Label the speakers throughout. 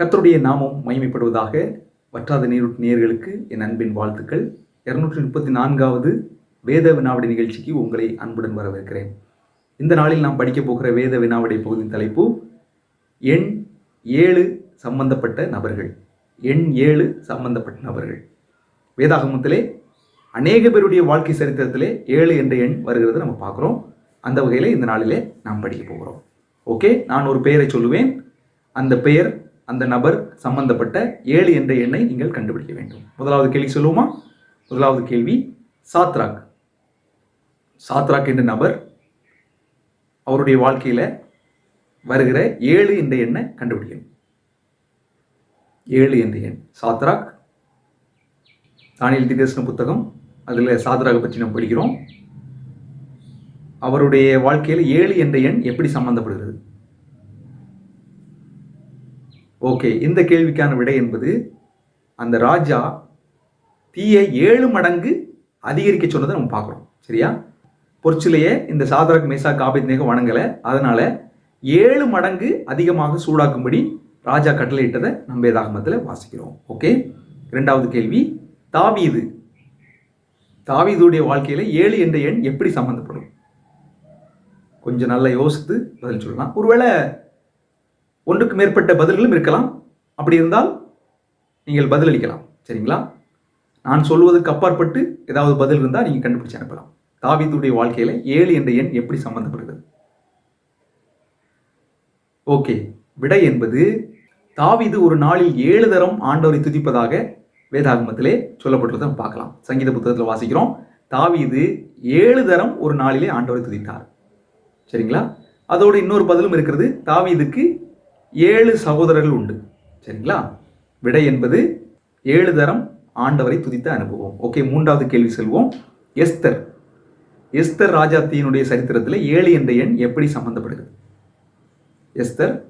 Speaker 1: கர்த்தருடைய நாமம் மகிமைப்படுவதாக வற்றாத நீரூட்டு நேர்களுக்கு என் அன்பின் வாழ்த்துக்கள். இருநூற்றி முப்பத்தி நான்காவது வேத வினாவடி நிகழ்ச்சிக்கு உங்களை அன்புடன் வரவேற்கிறேன். இந்த நாளில் நாம் படிக்கப் போகிற வேத வினாவிடை பகுதியின் தலைப்பு எண் ஏழு சம்பந்தப்பட்ட நபர்கள். எண் ஏழு சம்பந்தப்பட்ட நபர்கள். வேதாகமத்திலே அநேக பேருடைய வாழ்க்கை சரித்திரத்திலே ஏழு என்ற எண் வருகிறது நம்ம பார்க்குறோம். அந்த வகையில் இந்த நாளிலே நாம் படிக்க போகிறோம். ஓகே நான் ஒரு பெயரை சொல்லுவேன். அந்த பெயர் அந்த நபர் சம்பந்தப்பட்ட ஏழு என்ற எண்ணை நீங்கள் கண்டுபிடிக்க வேண்டும். முதலாவது கேள்வி சொல்லுவோமா? முதலாவது கேள்வி சாத்ராக். சாத்ராக் என்ற நபர் அவருடைய வாழ்க்கையில் வருகிற ஏழு என்ற எண்ணை கண்டுபிடிக்கணும். ஏழு என்ற எண். சாத்ராக். தானியல் திகேசன புத்தகம். அதில் சாத்ராக பற்றி நம்ம படிக்கிறோம். அவருடைய வாழ்க்கையில் ஏழு என்ற எண் எப்படி சம்பந்தப்படுகிறது? ஓகே இந்த கேள்விக்கான விடை என்பது அந்த ராஜா தீயை ஏழு மடங்கு அதிகரிக்க சொன்னதை நம்ம பார்க்குறோம் சரியா? பொற்சிலையே இந்த சாதரக் மேசா காபித் நேக வணங்கலை. அதனால ஏழு மடங்கு அதிகமாக சூடாக்கும்படி ராஜா கட்டளையிட்டதை நம்ம வேதாகமத்தில் வாசிக்கிறோம் ஓகே? இரண்டாவது கேள்வி தாவீது. தாவீதுடைய வாழ்க்கையில் ஏழு என்ற எண் எப்படி சம்மந்தப்படும் கொஞ்சம் நல்லா யோசித்து பதில் சொல்லலாம். ஒருவேளை ஒன்றுக்கு மேற்பட்ட பதில்களும் இருக்கலாம். அப்படி இருந்தால் நீங்கள் பதிலளிக்கலாம் சரிங்களா? நான் சொல்வதற்கு அப்பாற்பட்டு ஏதாவது பதில் இருந்தால் நீங்கள் கண்டுபிடிச்சு அனுப்பலாம். தாவீதுடைய வாழ்க்கையில் ஏழு என்ற எண் எப்படி சம்பந்தப்படுகிறது? ஓகே. விடை என்பது தாவிது ஒரு நாளில் ஏழு தரம் ஆண்டவரை துதிப்பதாக வேதாகமத்திலே சொல்லப்பட்டுள்ளதை பார்க்கலாம். சங்கீத புத்தகத்தில் வாசிக்கிறோம். தாவீது ஏழு தரம் ஒரு நாளிலே ஆண்டவரை துதித்தார். சரிங்களா? அதோடு இன்னொரு பதிலும் இருக்கிறது. தாவிதுக்கு ஏழு சகோதரர்கள் உண்டு. சரிங்களா? விடை என்பது ஏழு தரம் ஆண்டவரை துதித்த அனுபவம். ஓகே மூன்றாவது கேள்வி செல்வோம். எஸ்தர். எஸ்தர் ராஜாத்தியினுடைய சரித்திரத்தில் ஏழு என்ற எண் எப்படி சம்பந்தப்படுகிறது? எஸ்தர்.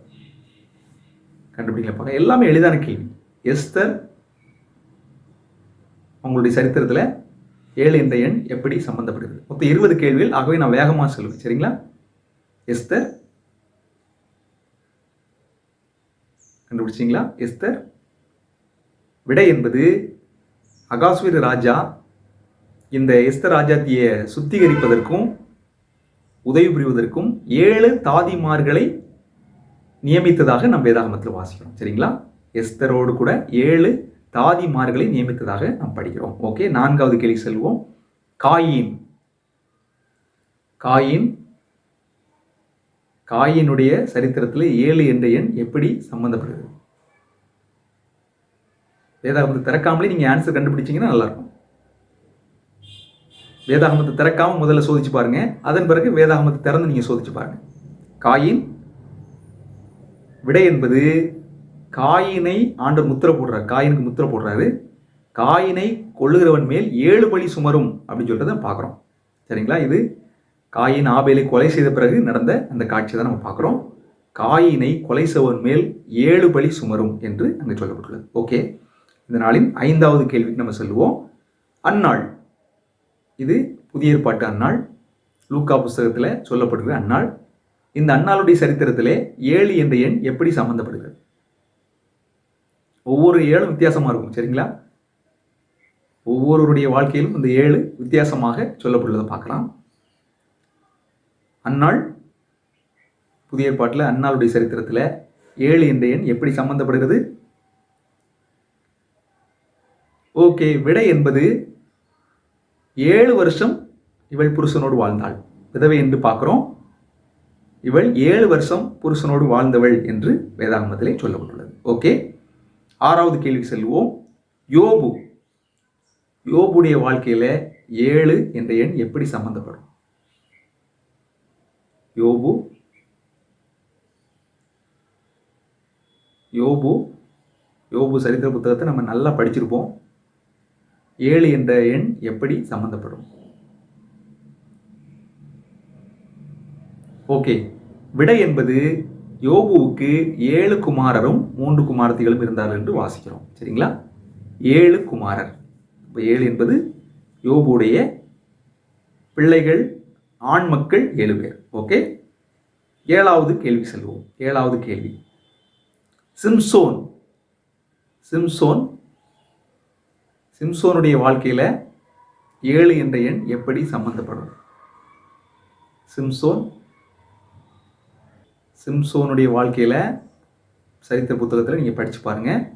Speaker 1: கண்டுபிடிக்கல பார்க்க எல்லாமே எளிதான கேள்வி. எஸ்தர் உங்களுடைய சரித்திரத்தில் ஏழு என்ற எண் எப்படி சம்பந்தப்படுகிறது? மொத்தம் இருபது கேள்விகள். ஆகவே நான் வேகமாக சொல்லுவேன். சரிங்களா? எஸ்தர் கண்டுபிடிச்சிங்களா எஸ்தர்? விடை என்பது அகாஸ்வீர ராஜா இந்த எஸ்தர் ராஜாத்தியை சுத்திகரிப்பதற்கும் உதவி புரிவதற்கும் ஏழு தாதிமார்களை நியமித்ததாக நம் வேதாகமத்தில் வாசிக்கிறோம். சரிங்களா? எஸ்தரோடு கூட ஏழு தாதிமார்களை நியமித்ததாக நாம் படிக்கிறோம். ஓகே நான்காவது கேள்வி செல்வோம். காயின். காயின் காயினுடைய சரித்திரத்தில் ஏழு என்ற எண் எப்படி சம்பந்தப்படுகிறது? வேதாகமத்தை திறக்காமலே நீங்கள் ஆன்சர் கண்டுபிடிச்சிங்கன்னா நல்லாயிருக்கும். வேதாகமத்தை திறக்காமல் முதல்ல சோதிச்சு பாருங்க. அதன் பிறகு வேதாகமத்தை திறந்து நீங்கள் சோதிச்சு பாருங்க. காயின் விடை என்பது காயினை ஆண்டு முத்திரை போடுறார். காயினுக்கு முத்திரை போடுறாரு. காயினை கொள்ளுகிறவன் மேல் ஏழு பழி சுமரும் அப்படின்னு சொல்றதை பார்க்குறோம். சரிங்களா? இது காயின் ஆபேலை கொலை செய்த பிறகு நடந்த அந்த காட்சி தான் நம்ம பார்க்குறோம். காயினை கொலை செய்வன் மேல் ஏழு பலி சுமரும் என்று அங்கே சொல்லப்பட்டுள்ளது. ஓகே இந்த நாளின் ஐந்தாவது கேள்விக்கு நம்ம செல்வோம் அந்நாள். இது புதிய ஏற்பாட்டு அந்நாள். லூக்கா புஸ்தகத்தில் சொல்லப்படுகிற அந்நாள். இந்த அந்நாளுடைய சரித்திரத்திலே ஏழு என்ற எண் எப்படி சம்பந்தப்படுகிறது? ஒவ்வொரு ஏழும் வித்தியாசமாக இருக்கும் சரிங்களா? ஒவ்வொருவருடைய வாழ்க்கையிலும் இந்த ஏழு வித்தியாசமாக சொல்லப்படுவதை பார்க்கலாம். அந்நாள் புதிய ஏற்பாட்டில் அந்நாளுடைய சரித்திரத்தில் ஏழு என்ற எண் எப்படி சம்பந்தப்படுகிறது? ஓகே விடை என்பது ஏழு வருஷம் இவள் புருஷனோடு வாழ்ந்தாள். விதவை என்று பார்க்குறோம். இவள் ஏழு வருஷம் புருஷனோடு வாழ்ந்தவள் என்று வேதாகமத்திலே சொல்லப்பட்டுள்ளது. ஓகே ஆறாவது கேள்வி செல்வோம். யோபு யோபுடைய வாழ்க்கையில் ஏழு என்ற எண் எப்படி சம்பந்தப்படும்? யோபு. யோபு. யோபு சரித்திர புத்தகத்தை நம்ம நல்லா படிச்சிருப்போம். ஏழு என்ற எண் எப்படி சம்பந்தப்படும்? ஓகே. விடை என்பது யோபுவுக்கு ஏழு குமாரரும் மூன்று குமாரத்திகளும் இருந்தார்கள் என்று வாசிக்கிறோம். சரிங்களா? ஏழு குமாரர். இப்போ ஏழு என்பது யோபுடைய பிள்ளைகள் ஆண் மக்கள் ஏழு பேர். ஓகே ஏழாவது கேள்வி செல்வோம் ஏழாவது கேள்வி. சிம்சோன். சிம்சோன். சிம்சோனுடைய வாழ்க்கையில் ஏழு என்ற எண் எப்படி சம்பந்தப்படும்? சிம்சோன். சிம்சோனுடைய வாழ்க்கையில் சரித்திர புத்தகத்தில் நீங்கள் படித்து பாருங்கள்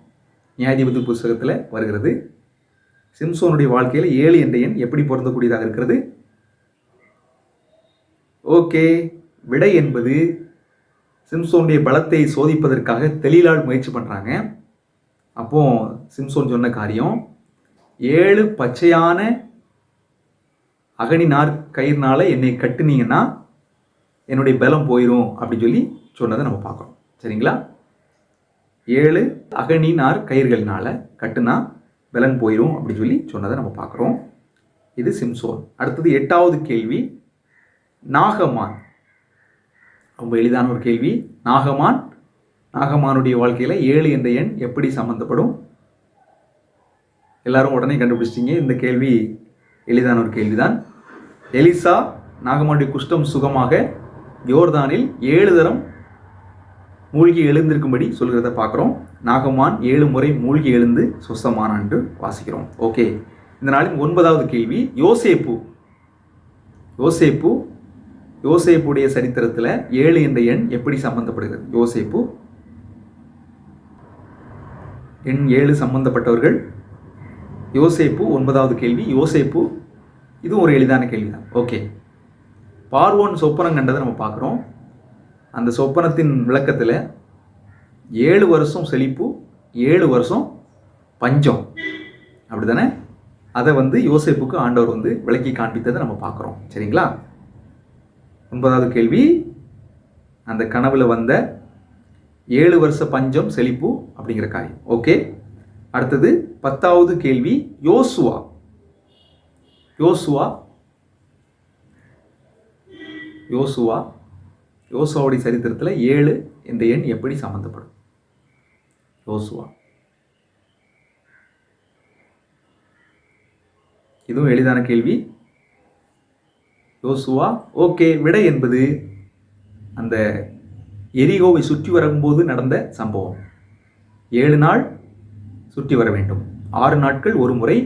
Speaker 1: நியாயாதிபதி புத்தகத்தில் வருகிறது. சிம்சோனுடைய வாழ்க்கையில் ஏழு என்ற எண் எப்படி பொருந்தக்கூடியதாக இருக்கிறது? ஓகே விடை என்பது சிம்சோனுடைய பலத்தை சோதிப்பதற்காக தெளிலால் முயற்சி பண்ணுறாங்க அப்போ சிம்சோன் சொன்ன காரியம் ஏழு பச்சையான அகனி நார் கயிறுனால என்னை கட்டுனீங்கன்னா என்னுடைய பலம் போயிடும் அப்படின்னு சொல்லி சொன்னதை நம்ம பார்க்குறோம் சரிங்களா? ஏழு அகனி நார் கயிறுகள்னால கட்டுனா பலன் போயிடும் அப்படின்னு சொல்லி சொன்னதை நம்ம பார்க்குறோம். இது சிம்சோன். அடுத்தது எட்டாவது கேள்வி. நாகமான். ரொம்ப எளிதான ஒரு கேள்வி. நாகமான் நாகமானுடைய வாழ்க்கையில் ஏழு என்ற எண் எப்படி சம்மந்தப்படும் எல்லாரும் உடனே கண்டுபிடிச்சிட்டிங்க. இந்த கேள்வி எளிதான ஒரு கேள்விதான். எலிசா நாகமானுடைய குஷ்டம் சுகமாக யோர்தானில் ஏழு தரம் மூழ்கி எழுந்திருக்கும்படி சொல்கிறத பார்க்குறோம். நாகமான் ஏழு முறை மூழ்கி எழுந்து சுசமானான் என்று வாசிக்கிறோம். ஓகே. இந்த நாளின் ஒன்பதாவது கேள்வி யோசேப்பு. யோசேப்பு யோசேப்புடைய சரித்திரத்தில் ஏழு என்ற எண் எப்படி சம்பந்தப்படுகிறது? யோசேப்பு. எண் ஏழு சம்பந்தப்பட்டவர்கள். யோசேப்பு ஒன்பதாவது கேள்வி. யோசேப்பு இதுவும் ஒரு எளிதான கேள்வி தான் ஓகே. பார்வோன் சொப்பனம் கண்டதை நம்ம பார்க்குறோம். அந்த சொப்பனத்தின் விளக்கத்தில் ஏழு வருஷம் செழிப்பு ஏழு வருஷம் பஞ்சம். அப்படி தானே அதை வந்து யோசேப்புக்கு ஆண்டவர் வந்து விளக்கி காண்பித்ததை நம்ம பார்க்குறோம். சரிங்களா? ஒன்பதாவது கேள்வி. அந்த கனவில் வந்த ஏழு வருஷ பஞ்சம் செழிப்பு அப்படிங்கிற காரியம். ஓகே. அடுத்தது பத்தாவது கேள்வி யோசுவா. யோசுவா. யோசுவா. யோசுவாவுடைய சரித்திரத்தில் ஏழு இந்த எண் எப்படி சம்மந்தப்படும் யோசுவா. இதுவும் எளிதான கேள்வி. யோசுவா ஓகே விடை என்பது அந்த எரிகோவை சுற்றி வரும்போது நடந்த சம்பவம். ஏழு நாள் சுற்றி வர வேண்டும். ஆறு நாட்கள் ஒரு முறை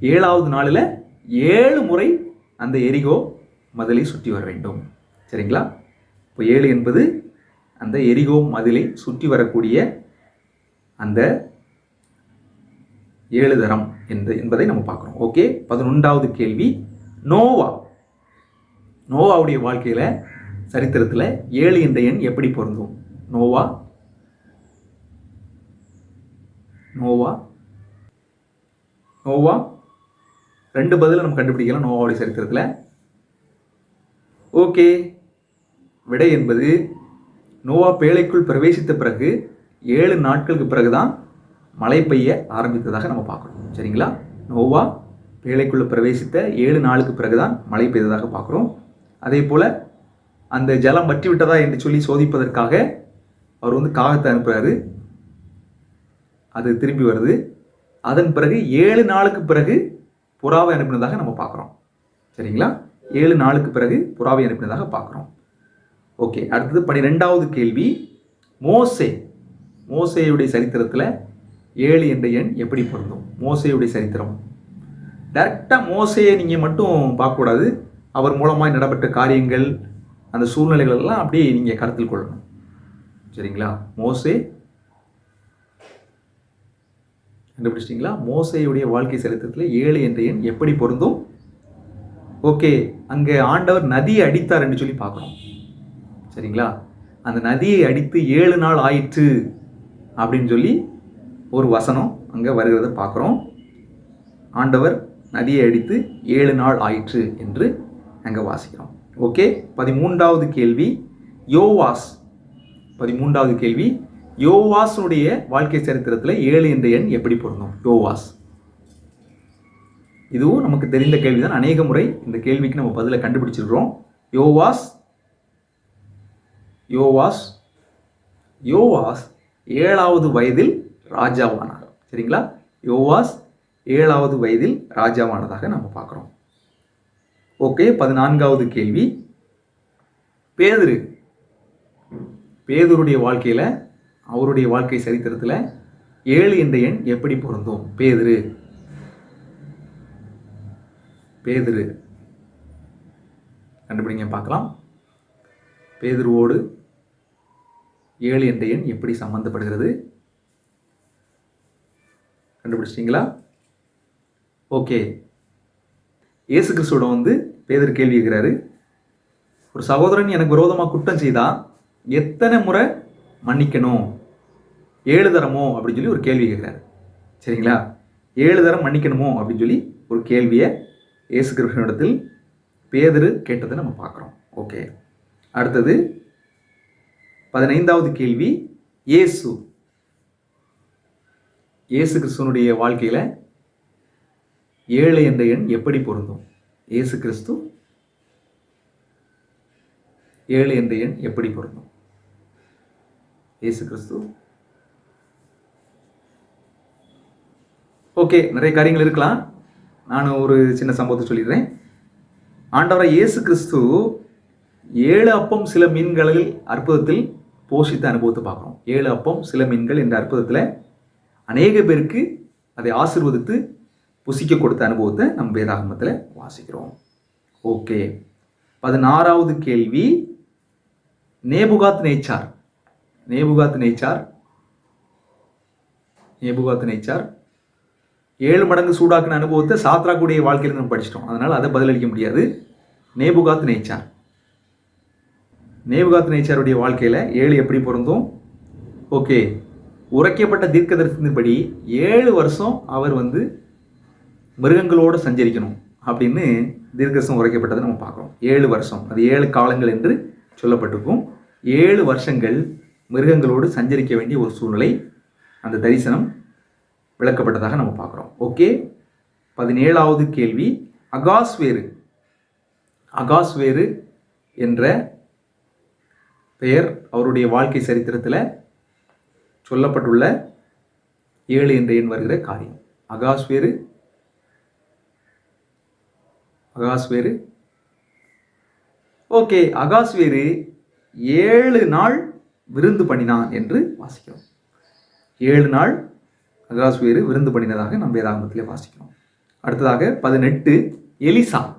Speaker 1: ஏழாவது நாளில் ஏழு முறை அந்த எரிகோ மதிலை சுற்றி வர வேண்டும். சரிங்களா? இப்போ ஏழு என்பது அந்த எரிகோ மதிலை சுற்றி வரக்கூடிய அந்த ஏழு தரம் என்பதை நம்ம பார்க்குறோம். ஓகே பதினொன்றாவது கேள்வி. நோவா. நோவாவுடைய வாழ்க்கையில் சரித்திரத்தில் ஏழு என்ற எண் எப்படி பொருந்தும்? நோவா? நோவா? நோவா? ரெண்டு பதில் நம்ம கண்டுபிடிக்கலாம் நோவாவுடைய சரித்திரத்தில். ஓகே. விடை என்பது நோவா பேழைக்குள் பிரவேசித்த பிறகு ஏழு நாட்களுக்கு பிறகு தான் மழை பெய்ய ஆரம்பித்ததாக நம்ம பார்க்குறோம். சரிங்களா? நோவா பேழைக்குள்ளே பிரவேசித்த ஏழு நாளுக்கு பிறகு தான் மழை பெய்ததாக பார்க்குறோம். அதே போல் அந்த ஜலம் வற்றி விட்டதா என்று சொல்லி சோதிப்பதற்காக அவர் வந்து காகத்தை அனுப்புகிறாரு அது திரும்பி வருது. அதன் பிறகு ஏழு நாளுக்கு பிறகு புறாவை அனுப்பினதாக நம்ம பார்க்குறோம். சரிங்களா? ஏழு நாளுக்கு பிறகு புறாவை அனுப்பினதாக பார்க்குறோம். ஓகே அடுத்தது பனிரெண்டாவது கேள்வி. மோசே மோசேயுடைய சரித்திரத்தில் ஏழு என்ற எண் எப்படி பொருந்தும்? மோசேயுடைய சரித்திரம். டைரெக்டாக மோசையை நீங்கள் மட்டும் பார்க்கக்கூடாது. அவர் மூலமாக நடைபெற்ற காரியங்கள் அந்த சூழ்நிலைகள் எல்லாம் அப்படியே நீங்கள் கருத்தில் கொள்ளணும். சரிங்களா? மோசே கண்டுபிடிச்சிட்டிங்களா? மோசையுடைய வாழ்க்கை சரித்திரத்தில் ஏழு என்ற எண் எப்படி பொருந்தும்? ஓகே அங்கே ஆண்டவர் நதியை அடித்தார் என்று சொல்லி பார்க்குறோம் சரிங்களா? அந்த நதியை அடித்து ஏழு நாள் ஆயிற்று அப்படின்னு சொல்லி ஒரு வசனம் அங்கே வருகிறத பார்க்குறோம். ஆண்டவர் நதியை அடித்து ஏழு நாள் ஆயிற்று என்று அங்கே வாசிக்கிறோம். ஓகே பதிமூன்றாவது கேள்வி. யோவாஸ். பதிமூன்றாவது கேள்வி. யோவாஸுடைய வாழ்க்கை சரித்திரத்தில் ஏழு என்ற எண் எப்படி பொருந்தும்? யோவாஸ். இதுவும் நமக்கு தெரிந்த கேள்விதான். அநேக முறை இந்த கேள்விக்கு நம்ம பதிலை கண்டுபிடிச்சிருக்கிறோம். யோவாஸ். யோவாஸ். யோவாஸ் ஏழாவது வயதில் ராஜாவானார். சரிங்களா? யோவாஸ் ஏழாவது வயதில் ராஜாவானதாக நம்ம பார்க்குறோம். ஓகே பதினான்காவது கேள்வி. பேதுரு. பேதுருடைய வாழ்க்கையில் அவருடைய வாழ்க்கை சரித்திரத்தில் ஏழு என்ற எண் எப்படி பொருந்தும்? பேதுரு. பேதுரு. கண்டுபிடிங்க பார்க்கலாம். பேதுருவோடு ஏழு என்ற எண் எப்படி சம்பந்தப்படுகிறது? கண்டுபிடிச்சிட்டிங்களா? ஓகே இயேசு கிறிஸ்துவோட வந்து பேதர் கேள்வி கேட்கிறாரு. ஒரு சகோதரன் எனக்கு விரோதமாக குற்றம் செய்தால் எத்தனை முறை மன்னிக்கணும்? ஏழு தரமோ? அப்படின்னு சொல்லி ஒரு கேள்வி கேட்குறாரு. சரிங்களா? ஏழு தரம் மன்னிக்கணுமோ? அப்படின்னு சொல்லி ஒரு கேள்வியை இயேசு கிருஷ்ணனிடத்தில் பேதரு கேட்டதை நம்ம பார்க்குறோம். ஓகே. அடுத்தது பதினைந்தாவது கேள்வி. இயேசு. இயேசு கிறிஸ்துவனுடைய வாழ்க்கையில் ஏழு என்ற எண் எப்படி பொருந்தும்? இயேசு கிறிஸ்து ஏழு என்ற எண் எப்படி பொருந்தும்? இயேசு கிறிஸ்து. ஓகே நிறைய காரியங்கள் இருக்கலாம். நான் ஒரு சின்ன சம்பவத்தை சொல்லிடுறேன். ஆண்டவராக இயேசு கிறிஸ்து ஏழு அப்பம் சில மீன்களில் அற்புதத்தில் போஷித்த அனுபவத்தை பார்க்குறோம். ஏழு அப்பம் சில மீன்கள் என்ற அற்புதத்தில் அநேக பேருக்கு அதை ஆசிர்வதித்து புசிக்க கொடுத்த அனுபவத்தை நம்ம வேதாகமத்தில் வாசிக்கிறோம். ஓகே. பதினாறாவது கேள்வி. நேபுகாத் நேச்சார் நேபுகாத் நேச்சார் நேபுகாத் நேச்சார் ஏழு மடங்கு சூடாக்கின அனுபவத்தை சாத்ராக்குடைய வாழ்க்கையில் நம்ம படிச்சிட்டோம். அதனால் அதை பதிலளிக்க முடியாது. நேபுகாத் நேச்சார் நேபுகாத் நேச்சாருடைய வாழ்க்கையில் ஏழு எப்படி பிறந்தோம் ஓகே. உரைக்கப்பட்ட தீர்க்க தரிசனத்தின்படி ஏழு வருஷம் அவர் வந்து மிருகங்களோடு சஞ்சரிக்கணும் அப்படின்னு தீர்க்கசம் உரைக்கப்பட்டதை நம்ம பார்க்குறோம். ஏழு வருஷம். அது ஏழு காலங்கள் என்று சொல்லப்பட்டிருக்கும். ஏழு வருஷங்கள் மிருகங்களோடு சஞ்சரிக்க வேண்டிய ஒரு சூழ்நிலை அந்த தரிசனம் விளக்கப்பட்டதாக நம்ம பார்க்குறோம். ஓகே? பதினேழாவது கேள்வி. அகாஸ்வேரு. அகாஸ்வேரு என்ற பெயர் அவருடைய வாழ்க்கை சரித்திரத்தில் சொல்லப்பட்டுள்ள ஏழு என்ற எண் வருகிற காரியம். அகாஸ்வேரு அகாஸ்வேரு. ஓகே அகாஸ்வேரு ஏழு நாள் விருந்து பண்ணினான் என்று வாசிக்கிறோம். ஏழு நாள் அகாஸ்வேரு விருந்து பண்ணினதாக நம்ம வேதாகமத்திலே வாசிக்கிறோம். அடுத்ததாக பதினெட்டு எலிசா.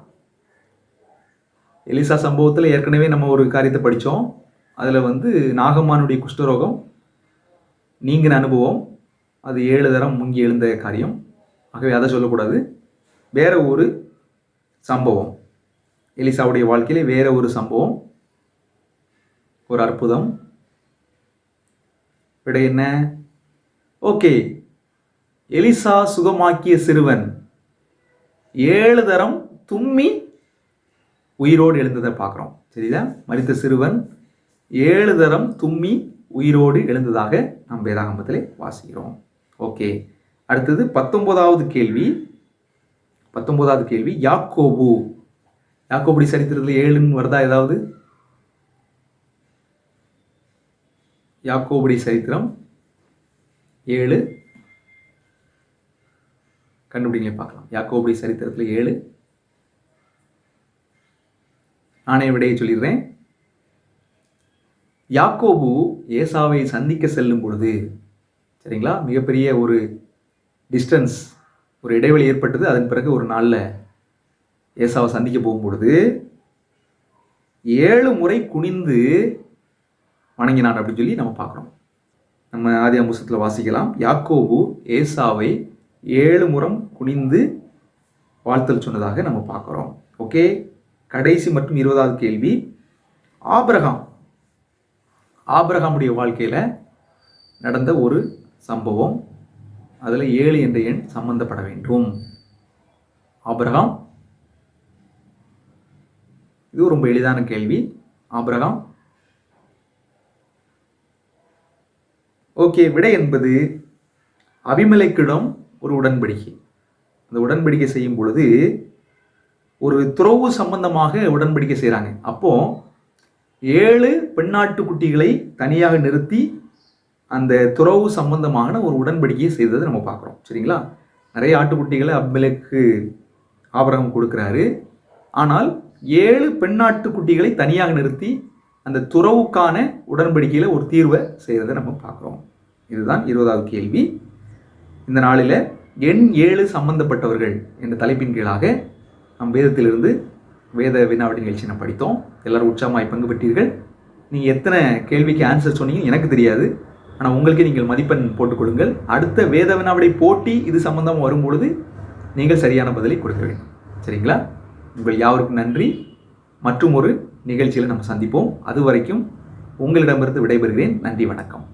Speaker 1: எலிசா சம்பவத்தில் ஏற்கனவே நம்ம ஒரு காரியத்தை படித்தோம் அதில் வந்து நாகம்மானுடைய குஷ்டரோகம் நீங்கின அனுபவம் அது ஏழு தரம் முங்கி எழுந்த காரியம். ஆகவே அதை சொல்லக்கூடாது. வேற ஒரு சம்பவம். எலிசாவுடைய வாழ்க்கையிலே வேற ஒரு சம்பவம். ஒரு அற்புதம். விட என்ன? ஓகே. எலிசா சுகமாக்கிய சிறுவன் ஏழு தரம் தும்மி உயிரோடு எழுந்ததை பார்க்குறோம். சரிதா? மறித்த சிறுவன் ஏழு தரம் தும்மி உயிரோடு எழுந்ததாக நாம் வேதாகமத்திலே வாசிக்கிறோம். ஓகே. அடுத்தது பத்தொன்பதாவது கேள்வி. பத்தொன்பதாவது கேள்வி யாக்கோபு. யாக்கோபுடி சரித்திரத்தில் ஏழுன்னு வருதா ஏதாவது? யாக்கோபுடி சரித்திரம் ஏழு. கண்டுபிடிங்க பார்க்கலாம். யாக்கோபுடி சரித்திரத்தில் ஏழு. நானே விடையை சொல்லிடுறேன். யாக்கோபு ஏசாவை சந்திக்க செல்லும் பொழுது சரிங்களா? மிகப்பெரிய ஒரு டிஸ்டன்ஸ் ஒரு இடைவெளி ஏற்பட்டது. அதன் பிறகு ஒரு நாளில் ஏசாவை சந்திக்க போகும்பொழுது ஏழு முறை குனிந்து வணங்கினான் அப்படின்னு சொல்லி நம்ம பார்க்குறோம். நம்ம ஆதி அம்புசத்தில் வாசிக்கலாம். யாக்கோபு ஏசாவை ஏழு முறம் குனிந்து வாழ்த்தல் சொன்னதாக நம்ம பார்க்குறோம். ஓகே? கடைசி மற்றும் இருபதாவது கேள்வி. ஆபிரகாம் ஆபிரகாமுடைய வாழ்க்கையில் நடந்த ஒரு சம்பவம். அதில் ஏழு என்ற எண் சம்பந்தப்பட வேண்டும். ஆபிரகாம்? இது ரொம்ப எளிதான கேள்வி. ஆபிரகாம்? ஓகே விடை என்பது அபிமலைக்கிடம் ஒரு உடன்படிக்கை. அந்த உடன்படிக்கை செய்யும் பொழுது ஒரு துறவு சம்பந்தமாக உடன்படிக்கை செய்கிறாங்க அப்போ ஏழு பெண்ணாட்டு குட்டிகளை தனியாக நிறுத்தி அந்த துறவு சம்பந்தமான ஒரு உடன்படிக்கையை செய்ததை நம்ம பார்க்குறோம். சரிங்களா? நிறைய ஆட்டுக்குட்டிகளை அபிமலைக்கு ஆபரகம் கொடுக்குறாரு. ஆனால் ஏழு பெண்ணாட்டுக்குட்டிகளை தனியாக நிறுத்தி அந்த துறவுக்கான உடன்படிக்கையில் ஒரு தீர்வை செய்கிறத நம்ம பார்க்குறோம். இதுதான் இருபதாவது கேள்வி. இந்த நாளில் எண் ஏழு சம்பந்தப்பட்டவர்கள் என்ற தலைப்பின் கீழாக நம் வேதத்திலிருந்து வேத வினாவடி நிகழ்ச்சி நம்ம படித்தோம். எல்லோரும் உற்சாகமாய் பங்கு பெற்றீர்கள். நீங்கள் எத்தனை கேள்விக்கு ஆன்சர் சொன்னீங்க எனக்கு தெரியாது. ஆனால் உங்களுக்கே நீங்கள் மதிப்பெண் போட்டுக் கொடுங்கள். அடுத்த வேதவினாவிடை போட்டி இது சம்பந்தம் வரும்பொழுது நீங்கள் சரியான பதிலை கொடுக்க வேண்டும். சரிங்களா? உங்கள் யாவருக்கும் நன்றி. மற்றும் ஒரு நிகழ்ச்சியில் நம்ம சந்திப்போம். அது வரைக்கும் உங்களிடமிருந்து விடைபெறுகிறேன். நன்றி வணக்கம்.